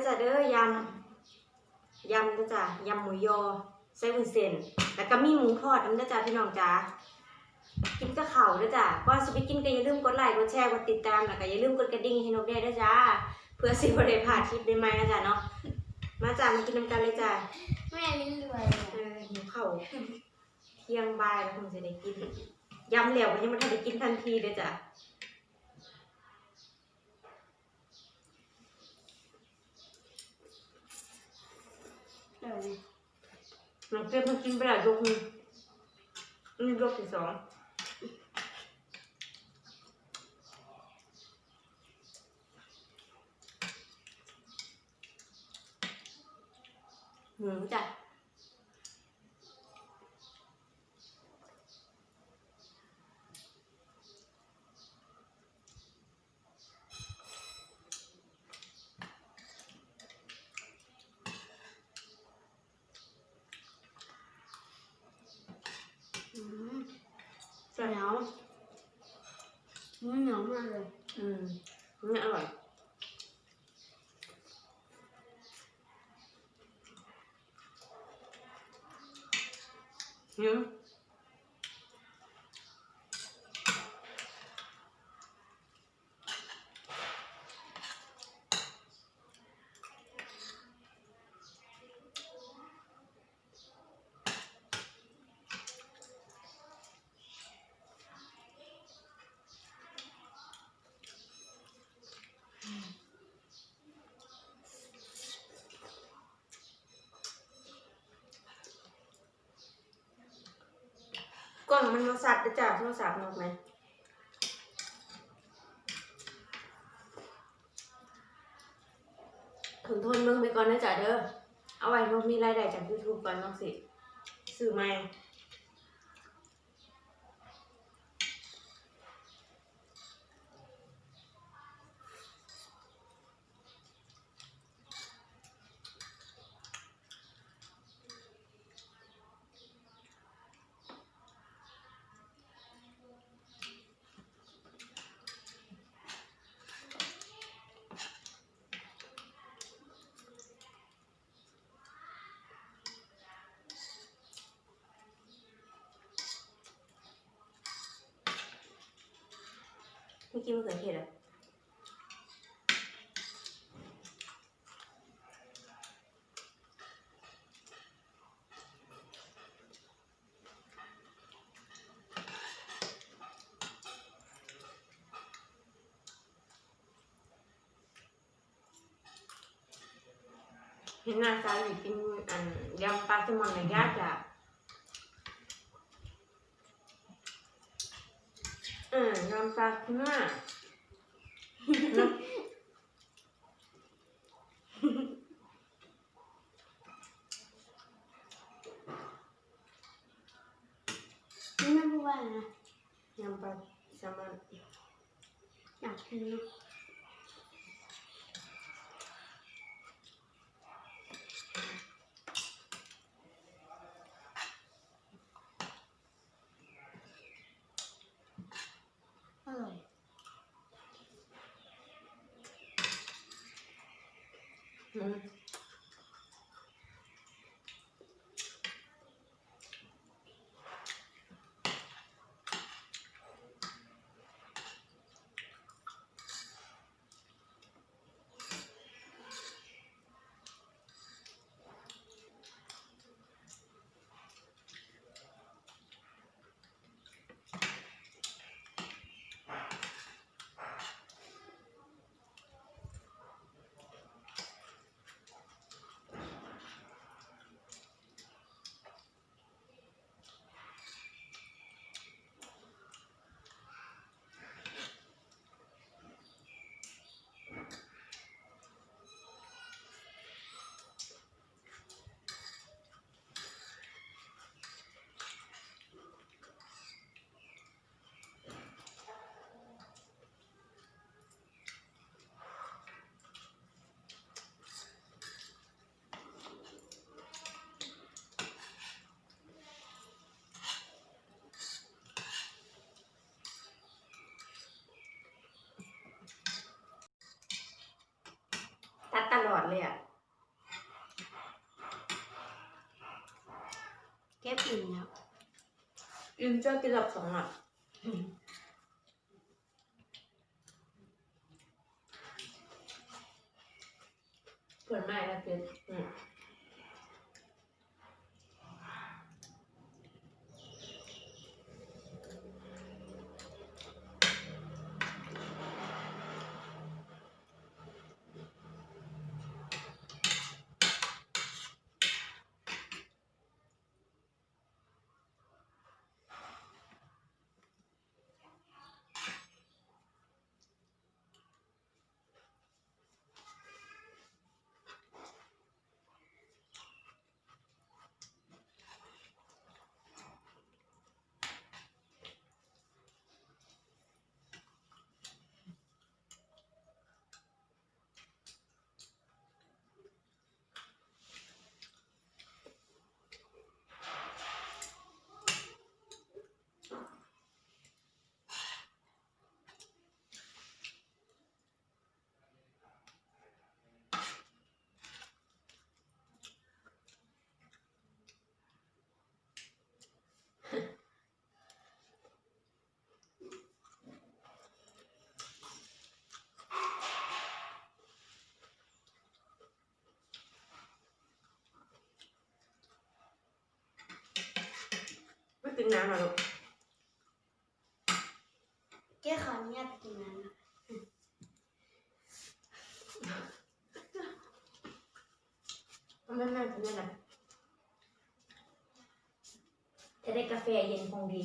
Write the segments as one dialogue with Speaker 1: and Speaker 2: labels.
Speaker 1: อจ้ะเด้อยำยำเด้อจ้ะยำหมูยอใส่วุ้นเส้นแล้วก็มีหมูทอดน้ำเด้อจ้ะพี่น้องจ้ากินกับข้าวเด้อจ้ะก่อนสิไปกินก็อย่าลืมกดไลค์กดแชร์กดติดตามแล้วก็อย่าลืมกดกระดิ่งให้นกแด้ด้วยจ้าเพื่อสิบ่ได้พลาดคลิปใหม่ๆนะจ้ะเนาะมาจ้ะมากินน้ำกันเลยจ้ะ
Speaker 2: แม่ลิ้นรวย
Speaker 1: เออหิวข้าวเที่ยงบ่ายแล้วคงจะได้กินยำแล้วก็ยังไม่ทันได้กินทันทีเลยจ้ะ
Speaker 2: เดี๋ยวนี้
Speaker 1: น้องเต้เพิ่งกินไปแล้วยกหนึงนี่ยกที่สองหมูจ้ะ
Speaker 2: อืม
Speaker 1: จ้ะ
Speaker 2: เหนียวมันเหนียวมากเลย
Speaker 1: อืมนี่อร่อยเนื้อ กล่อ งมันมาสัตว์จ้ะโทรศัพท์นกไหมทนทนเบิ่งไปก่อนนะจ๊ะเด้อ เอาไว้นกมีรายได้จากยูทูบก่อนนกสิ ซื้อไหม ไม่กินมะเขือเทศอะเห็นหน้าตาอยู่กินอันยำปลาแซลมอนในยากจ้ะ ออยำปลาทูน่าเนอะ
Speaker 2: นี่ไม่พูดว่าอะไรนะ
Speaker 1: ยำปลาแซลมอน
Speaker 2: อยากกินนะ อื
Speaker 1: ดตลอดเลยอะ
Speaker 2: แก็บอิ่นแล้ว
Speaker 1: อินเจอกินหลับสองอะเปิดไม้แล้วเป็นอืม กินน้ำหรอลูก
Speaker 2: เจ๊ขออนุญาตไปกินน้ำนะ
Speaker 1: ไม่ไม่กินไม่ได้จะได้กาแฟเย็นคงดี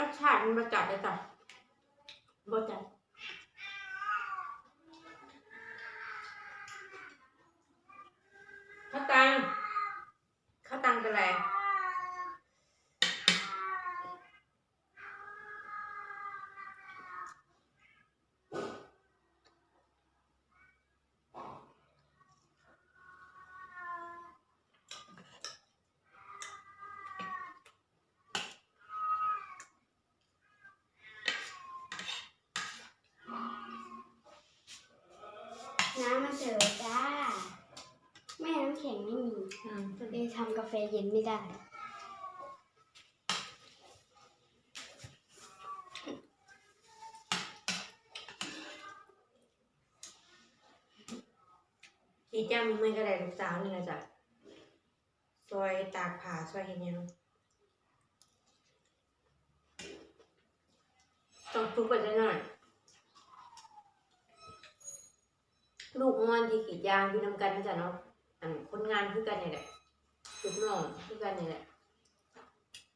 Speaker 1: รสชาติมันประจัดเลยจ้ะบจัดข้าวตังข้าวตังเป็นไร
Speaker 2: น้ำมาเสิร์ฟจ้า ไม่น้ำแข็งไม่มี
Speaker 1: อืม
Speaker 2: เลยทำกาแฟเย็นไม่ได้
Speaker 1: อีจ้ามีเมื่อก็ได้ลูกสาวนี่นะจ๊ะซอยตากผ่าซอยเห็นยังต้องฝึกไปหน่อย ลูกงอนที่กรีดยางอยู่นำกันนะจ๊ะเนาะอันคนงานคือกันนี่แหละลูกน้องคือกันนี่แหละ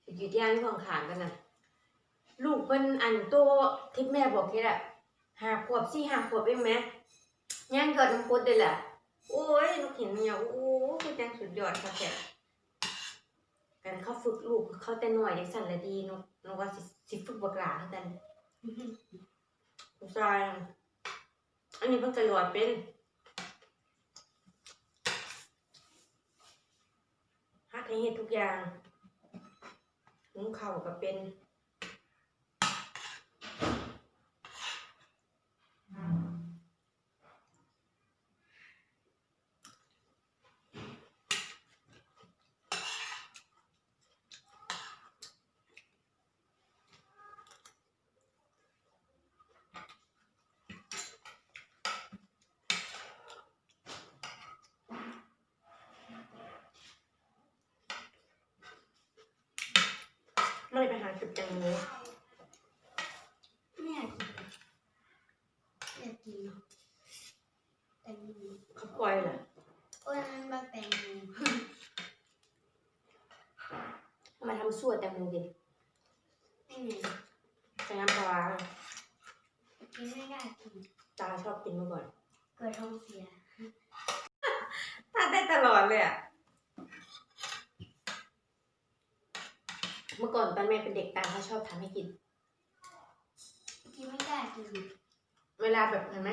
Speaker 1: สิกรีดยางที่ของขางกันน่ะลูกเพิ่นอันโตที่แม่บอกแค่ละห้าขวบสี่ห้าขวบเองไหมย่างเกิดน้ำกรดเลยแหละโอ้ยลูกเห็นเนี่ยโอ้คือจังสุดยอดค่ะแกกันเขาฝึกลูกเขาแต่หน่อยเด็กสั่นละดีเนาะนกว่าสิสิฝึกบักหลาให้กันผู้ชายน่ะอันนี้เพิ่งจะหลอดเป็น นี้ทุกอย่างหุงเข่าก็เป็น ไม่ได้ไปหาจุดแตงโม
Speaker 2: ไม่อยากกินอยากกินเนาะแตงโม
Speaker 1: เขาปล่อยเหรอ
Speaker 2: โอ้ยนั่นบ้าแตงโม
Speaker 1: ทำไมทำสั่วแตงโมดิ
Speaker 2: ไม่เหนื่อย
Speaker 1: ใส่น้ำปลาร้า
Speaker 2: กินไม่ได้กิน
Speaker 1: ตาชอบกินมาก่อน
Speaker 2: เกิดท้องเสีย
Speaker 1: ตาได้ตลอดเลยอะ มื่อก่อนตอนแม่เป็นเด็กตาเขาชอบทำให้กิน
Speaker 2: กินไม่ได้กิน
Speaker 1: เวลาแบบเห็นไหม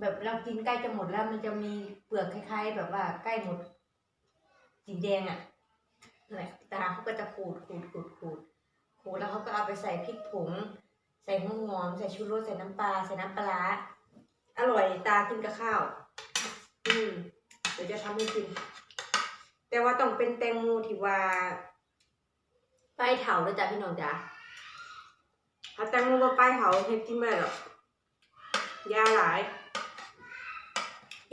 Speaker 1: แบบเรากินใกล้จะหมดแล้วมันจะมีเปลือกคล้าย ๆ แบบว่าใกล้หมดสีแดงอะนั่นแหละตาเขาก็จะขูดขูดขูดขูดขูดแล้วเขาก็เอาไปใส่พริกผงใส่หัวหอมใส่ชูรสใส่น้ำปลาใส่น้ำปลาร้าอร่อยตากินกับข้าว อืมเดี๋ยวจะทำให้กิน แต่ว่าต้องเป็นแตงโมที่ว่า ป้ายเถาเลยจ้ะพี่น้องจ้ะถ้าแตงโมว่าป้ายเถาเฮ็ดกินไม่หรอกยาหลาย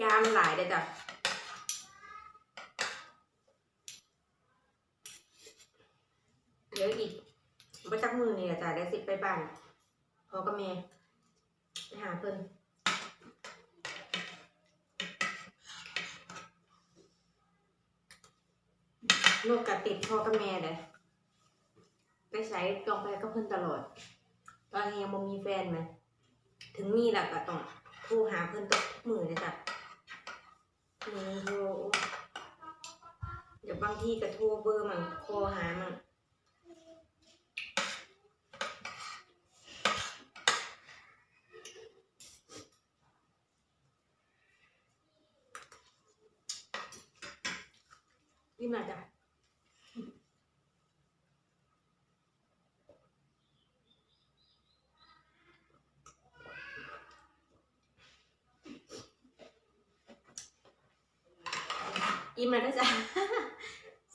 Speaker 1: ยามันหลายเลยจ้ะเดี๋ยวอีกมาจักมือนี่แหละจ้ะเดี๋ยวสิไปบ้านพอกับแม่ไปหาเพิ่นโรคกะติดพ่อกับแม่เลย ไปใช้กองไปกับเพิ่นตลอด ตอนนี้ยังบ่มีแฟนไหมถึงมีแหละก็ต้องโทรหาเพิ่นทุกมือเลยจ้ะมือโทรเดี๋ยวบางทีก็โทรเบอร์มันโทรหามันนี่มาจ้ะ อิ่มแล้วนะจ๊ะ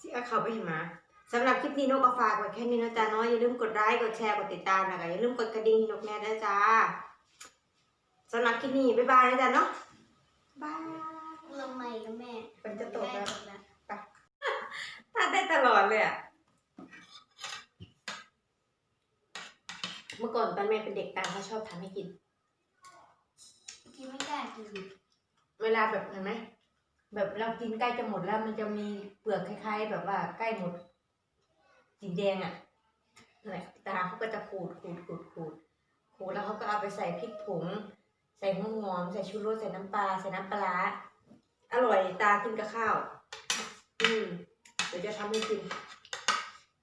Speaker 1: สิเอาเขาไปเห็นมาสำหรับคลิปนี้นกก็ฝากไว้แค่นี้นะจ๊ะเนาะอย่าลืมกดไลค์กดแชร์กดติดตามนะคะอย่าลืมกดกระดิ่งให้นกแน่นะจ๊ะสำหรับคลิปนี้บ๊ายบายนะจ๊ะเนาะบาย
Speaker 2: ลงใหม่กับแม่
Speaker 1: มันจะตกแล้ว
Speaker 2: ม่ตกแล้ว
Speaker 1: ทานได้ตลอดเลยอะเมื่อก่อนตอนแม่เป็นเด็กตาเขาชอบทำให้กิน
Speaker 2: กินไม่ได้กิน
Speaker 1: เวลาแบบเห็นไหม แบบเรากินใกล้จะหมดแล้วมันจะมีเปลือกคล้าย ๆ แบบว่าใกล้หมด สีแดงอะนั่นแหละตาเขาก็จะขูดขูดขูดขูดขูดแล้วเขาก็เอาไปใส่พริกผง ใส่หัวหอม ใส่ชูรสใส่น้ำปลาใส่น้ำปลาร้าอร่อยตากินกับข้าว อืมเดี๋ยวจะทำให้กิน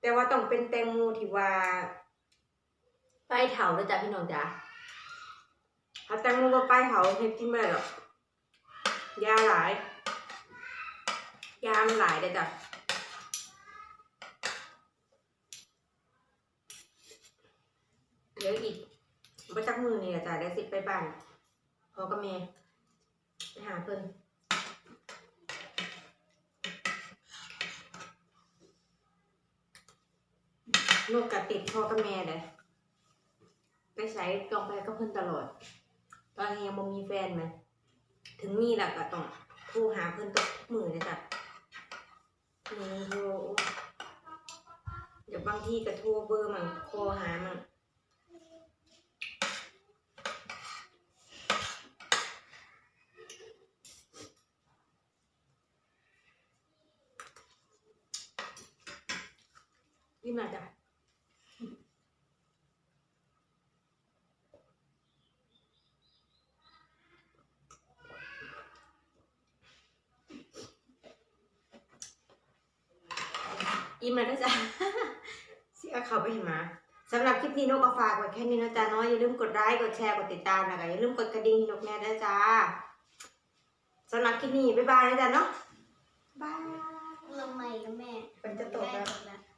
Speaker 1: แต่ว่าต้องเป็นแตงโมที่ว่าป้ายเถาเลยจ้ะพี่น้องจ้ะถ้าแตงโมว่าป้ายเถาเฮ็ดกินไม่ได้หรอกยาหลาย ยามันหลายเลยจ้ะเดี๋ยวอีกมาจักมือนี่แหละจ้ะเดี๋ยวสิไปบ้านพอกับแม่ไปหาเพิ่นโรคกระติดพ่อกับแม่เลยไปใช้กองไปกับเพิ่นตลอด ตอนนี้ยังบ่มีแฟนไหม ถึงมีแหละก็ต้องโทรหาเพิ่นทุกมือเลยจ้ะ มือโทรเดี๋ยวบางทีก็โทรเบอร์มันโทรหามันนี่มาจ้ินมาด้วยจ้ะเสียเขาไปเห็นมาสำหรับคลิปนี้นกก็ฝากไว้แค่นี้นะจ๊ะน้อยอย่าลืมกดไลค์กดแชร์กดติดตามนะคะอย่าลืมกดกระดิ่งนกแม่ด้วยจ้าสำหรับคลิปนี้บ๊ายบายนะจ๊ะเนาะบาย
Speaker 2: ลงใหม่กับแม่ฝนจะตกแล้ว